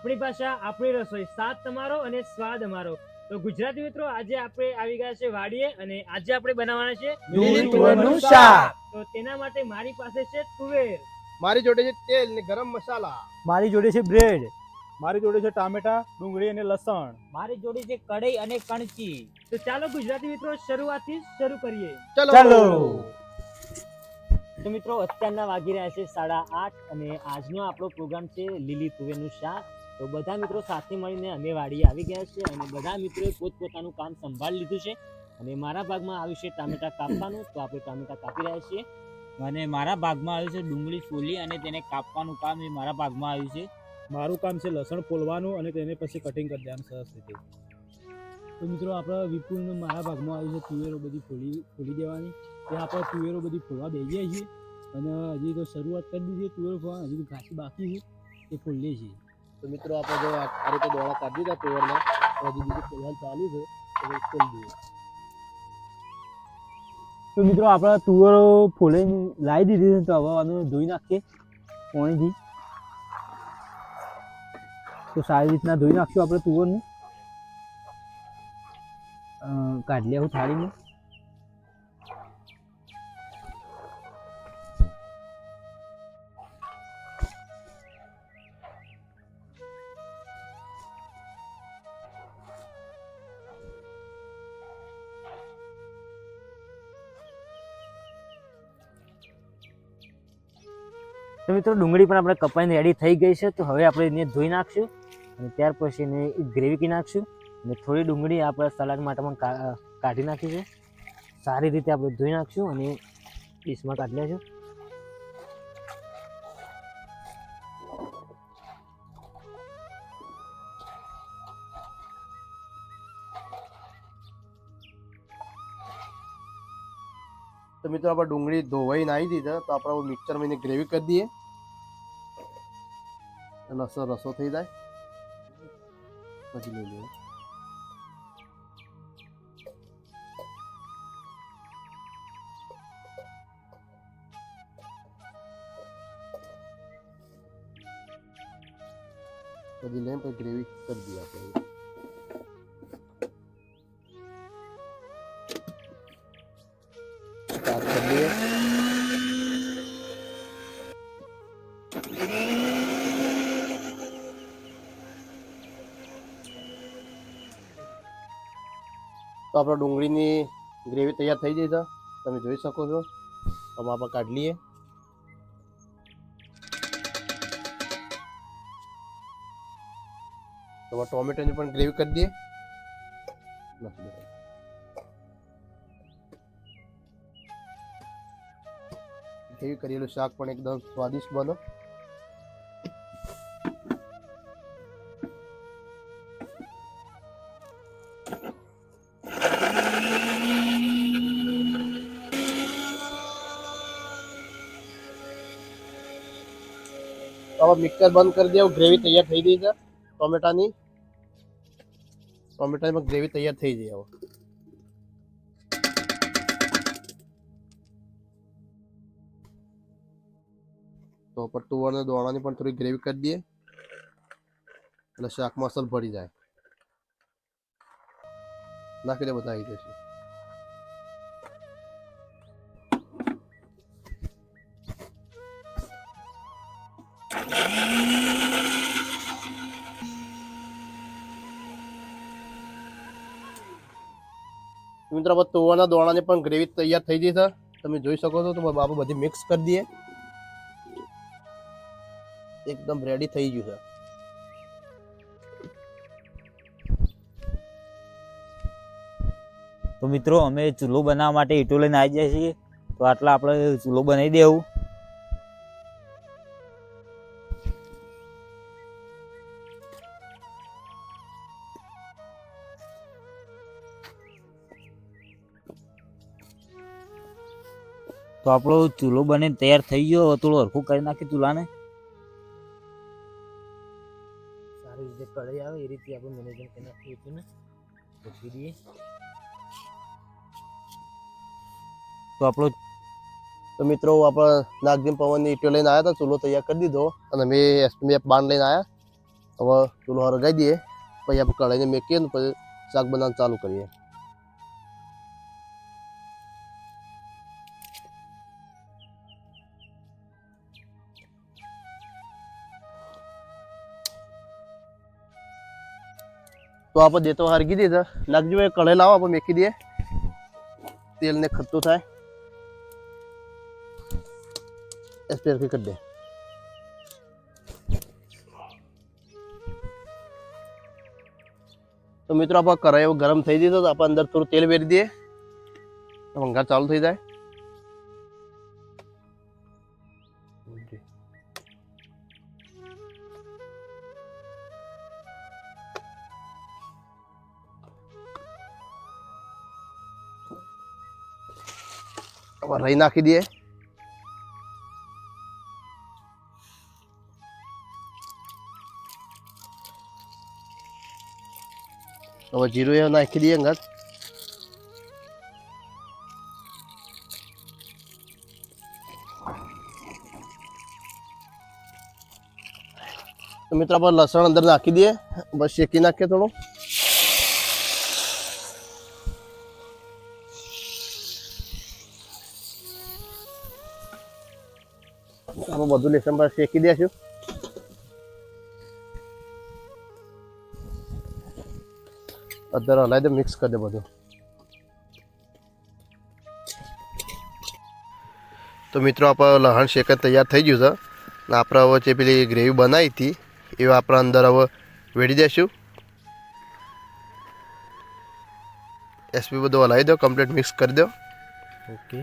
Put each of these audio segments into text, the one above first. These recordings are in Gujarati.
આપણી ભાષા આપણી રસોઈ સાથ તમારો અને સ્વાદ અમારો. તો ગુજરાતી મિત્રો આજે આપણે આવી ગયા છે વાડીએ અને આજે આપણે બનાવવાના છે તુવેરનું શાક. તો તેના માટે મારી પાસે છે તુવેર. મારી જોડે છે તેલ ને ગરમ મસાલા. મારી જોડે છે બ્રેડ. મારી જોડે છે ટામેટા ડુંગળી અને લસણ. મારી જોડે છે કઢઈ અને કણચી. તો ચાલો ગુજરાતી મિત્રો શરૂઆતથી શરૂ કરીએ. ચલો. ચાલો. તો મિત્રો અત્યારના વાગી રહ્યા છે સાડા આઠ અને આજનો આપણો પ્રોગ્રામ છે લીલી તુવેરનું શાક. તો બધા મિત્રો સાથે મળીને અમે વાડીએ આવી ગયા છે અને બધા મિત્રોએ પોતપોતાનું કામ સંભાળી લીધું છે. અને મારા ભાગમાં આવ્યું છે ટામેટા કાપવાનું, તો આપણે ટામેટા કાપી રહ્યા છીએ. અને મારા ભાગમાં આવ્યું છે ડુંગળી ફોલી અને તેને કાપવાનું કામ એ મારા ભાગમાં આવ્યું છે. મારું કામ છે લસણ ફોલવાનું અને તેને પછી કટિંગ કરી દેવાનું સરસ રીતે. તો મિત્રો આપણા વિપુલનું મારા ભાગમાં આવ્યું છે તુવેરો બધી ફોલી ફોલી દેવાની. તે આપણે તુવેરો બધી ફોલવા બેસીએ છીએ. અને હજી તો શરૂઆત કરી દીધી તુવેરો ફોલવા હજી ઘાસી બાકી છે. એ ફોલીએ છીએ. તો મિત્રો, આપણે જો આ રીતે દોડા કાઢી દીધા તુવેરના હજી બીજું ખોલવાનું ચાલુ છે, તો મિત્રો, આપણે તુવરો ફોલીને લાવી દીધી છે, તો હવે આનું ધોઈ નાખીએ પાણીથી. તો સારી રીતના ધોઈ નાખશું આપણે તુવરને. કાઢી લેવું થાળીમાં. તો મિત્રો, ડુંગળી પણ આપણે કપાઈને રેડી થઈ ગઈ છે. તો હવે આપણે એને ધોઈ નાખશું અને ત્યાર પછી એને ગ્રેવી નાખશું. અને થોડી ડુંગળી આપણે સલાડ માટે પણ કા- કાઢી નાખી છે. સારી રીતે આપણે ધોઈ નાખશું અને ડીશમાં કાઢી લેશું. મિત્રો આપણે ડુંગળી ધોવાઈને આવી દીધા તો આપણે મિક્સરમાં એને ગ્રેવી કરી દઈએ. રસો રસો થઈ જાય. પછી લઈ લઈએ. પછી લઈને પછી ગ્રેવી કરી દઈએ આપણે. સ્ટાર્ટ कर लिए તો આપણે ડુંગળીની ગ્રેવી તૈયાર થઈ જઈ છે. તમે જોઈ શકો છો. હવે આપણે કાઢી લઈએ. તો ટોમેટોની પણ ગ્રેવી કરી દઈએ. ગ્રેવી કરેલું શાક પણ એકદમ સ્વાદિષ્ટ બનો હવે મિક્સર બંધ કરી દેવું. ગ્રેવી તૈયાર થઈ ગઈ છે. ટોમેટાની. ટોમેટાની ગ્રેવી તૈયાર થઈ ગઈ હવે. તો ઉપર તુવર ને દોણાની પણ થોડી ગ્રેવી કરી દઈએ. એટલે શાકમાં અસર ભળી જાય. નાખી દે બધા આવી જશે મિત્રો તુવરના દોણાની પણ ગ્રેવી તૈયાર થઈ ગઈ છે. તમે જોઈ શકો છો, તો બાપુ બધી મિક્સ કરી દઈએ. એકદમ રેડી થઈ ગયું છે. તો મિત્રો, અમે ચૂલો બનાવવા માટે ઈટો લઈને આવી જાય છીએ. તો આટલા આપણે ચૂલો બનાવી દેવું. તો આપણો ચૂલો બને તૈયાર થઈ ગયો. થોડું હરખું કરી નાખી ચૂલાને. કઢાઈ આવે એ રીતે આપણે મેનેજમેન્ટ કરી તો આપણો તો મિત્રો આપણે નાગજીમ પવનની ઈટો લઈને આવ્યા હતા ચૂલો તૈયાર કરી દીધો અને મેં એસ્ટિમેટ બાંધ લઈને આવ્યા હવે ચૂલો હરગાઈ દઈએ, પછી આપણે કઢાઈને મેકીએ ને પછી શાક બનાવવાનું ચાલુ કરીએ. તો આપણે દેતો હરગી દીધા નાખજો એ કઢાઈ લાવો આપણે મેકી દઈએ તેલને ખટ્ટું થાય એસ્પેર કરી દે તો મિત્રો આપણે કઢાઈ ગરમ થઈ દીધો તો આપણે અંદર થોડું તેલ વેરી દઈએ તો વંગાર ચાલુ થઈ જાય હવે રહી નાખી દઈએ હવે જીરું એ નાખી દઈએ અંગત તો મિત્રો આપણે લસણ અંદર નાખી દઈએ બસ શેકી નાખીએ થોડું આપણે બધું લેસન પર શેકી દેશું. અત્યારે હલાવી દે મિક્સ કરી દે બધું. તો મિત્રો, આપણે લહણ શેકર તૈયાર થઈ ગયું છે. અને આપણે હવે જે પેલી ગ્રેવી બનાવી હતી, એ આપણે અંદર હવે વેડી દઈશું એસપી બધું હલાવી દો કમ્પ્લીટ મિક્સ કરી દો. ઓકે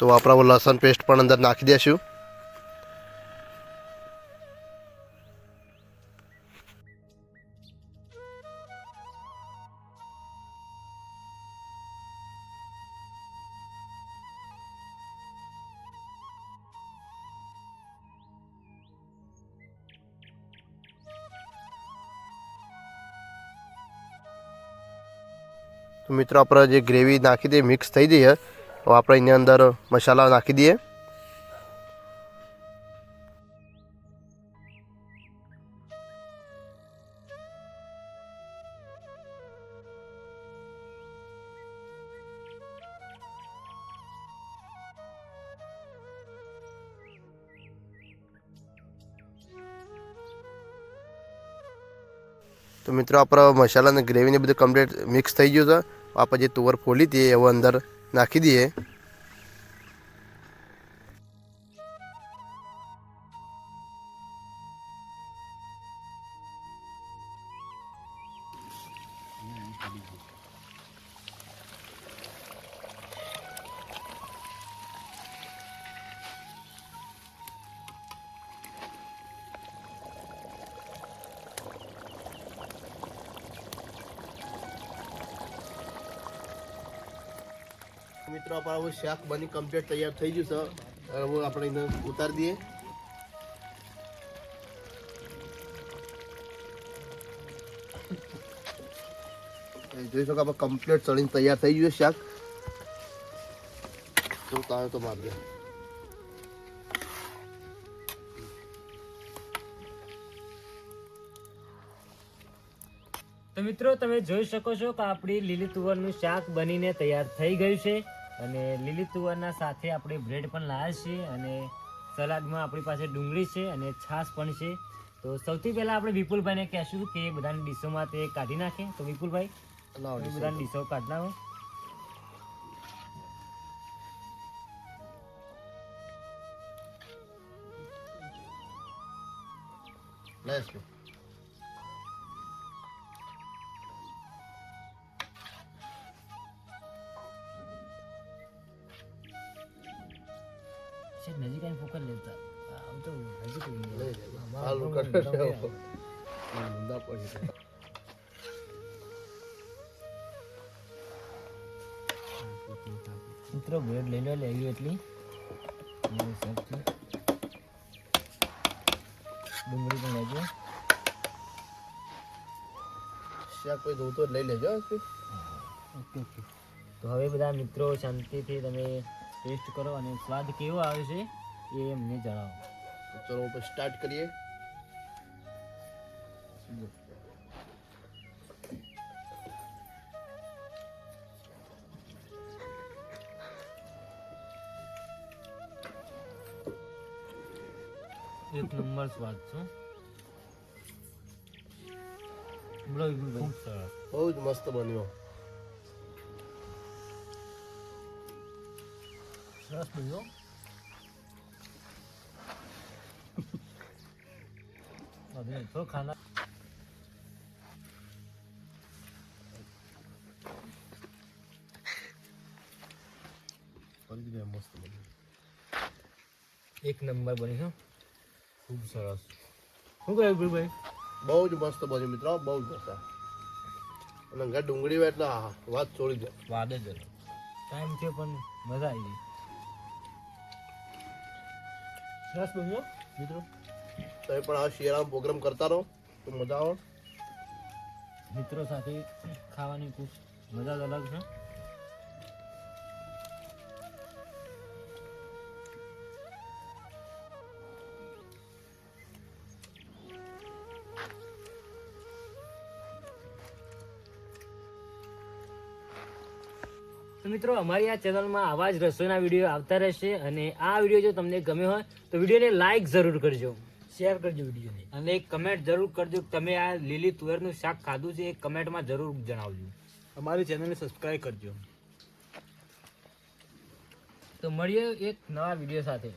તો આપણે હવે લસણ પેસ્ટ પણ અંદર નાખી દઈશું તો મિત્રો આપણે જે ગ્રેવી નાખી દઈએ મિક્સ થઈ જઈએ હવે આપણે એની અંદર મસાલા નાખી દઈએ. તો મિત્રો, આપણા મસાલાને ગ્રેવીને બધું કમ્પ્લીટ મિક્સ થઈ ગયું છે. આપણે જે તુવર ફોલી હતી એવો અંદર નાખી દઈએ. મિત્રો, આપણે શાક બની કમ્પ્લીટ તૈયાર થઈ ગયું છે. હવે આપણે એને ઉતારી દઈએ. જોઈ શકો આપણે કમ્પ્લીટ ચડીને તૈયાર થઈ ગયું શાક. તો તારે તો મારી તો મિત્રો, તમે જોઈ શકો છો કે આપણી લીલી તુવરનું શાક બનીને તૈયાર થઈ ગયું છે. અને લીલી તુવરના સાથે આપણે બ્રેડ પણ લાવ્યા છીએ અને સલાડમાં આપણી પાસે ડુંગળી છે અને છાશ પણ છે. તો સૌથી પહેલાં આપણે વિપુલભાઈને કહેશું કે બધાની ડીશોમાં તે કાઢી નાખે. તો વિપુલભાઈ બધાની ડીશો કાઢી નાખો. Let's go. છે નજીક આવીને ફોકસ લેતા આમ તો નજીક આવી ગયા. લઈ લે. હાલ કર ઊંધા પડે મિત્રો બ્રેડ લઈ લો લેવી એટલી અને સબ્જી ડુંગળી પણ લેજો શાક કોઈ જોતું હોય તો લઈ લેજો ઓકે ઓકે તો હવે બધા મિત્રો શાંતિથી તમે ટેસ્ટ કરો અને સ્વાદ કેવો આવે છે એ અમને જણાવો. ચલો આપણે સ્ટાર્ટ કરીએ. એક નંબર સ્વાદ છે. બહુ જ મસ્ત બન્યો. સરસ બન્યો અભી તો ખાના મસ્ત બન્યો એક નંબર બની છે ખૂબ સરસ શું કહ્યું ભાઈ બહુ જ મસ્ત બન્યું મિત્રો બહુ જ મસ્ત અને ઘર ડુંગળી હોય એટલે વાત છોડી દે વાદે જ ટાઈમ છે પણ મજા આવી ગઈ સરસ બન્યો મિત્રો. તમે પણ આ શિયાળામાં પ્રોગ્રામ કરતા રહો તો મજા આવો. મિત્રો સાથે ખાવાની ખૂબ મજા જ અલગ છે. તો મિત્રો અમારી આ ચેનલમાં આવા જ રસોઈના વીડિયો આવતા રહેશે અને આ વીડિયો જો તમને ગમ્યો હોય તો વિડીયોને લાઇક જરૂર કરજો. શેર કરજો વિડીયોને. અને એક કમેન્ટ જરૂર કરજો તમે આ લીલી તુવેરનું શાક ખાધું છે એ કમેન્ટમાં જરૂર જણાવજો. અમારી ચેનલને સબસ્ક્રાઈબ કરજો. તો મળીએ એક નવા વીડિયો સાથે.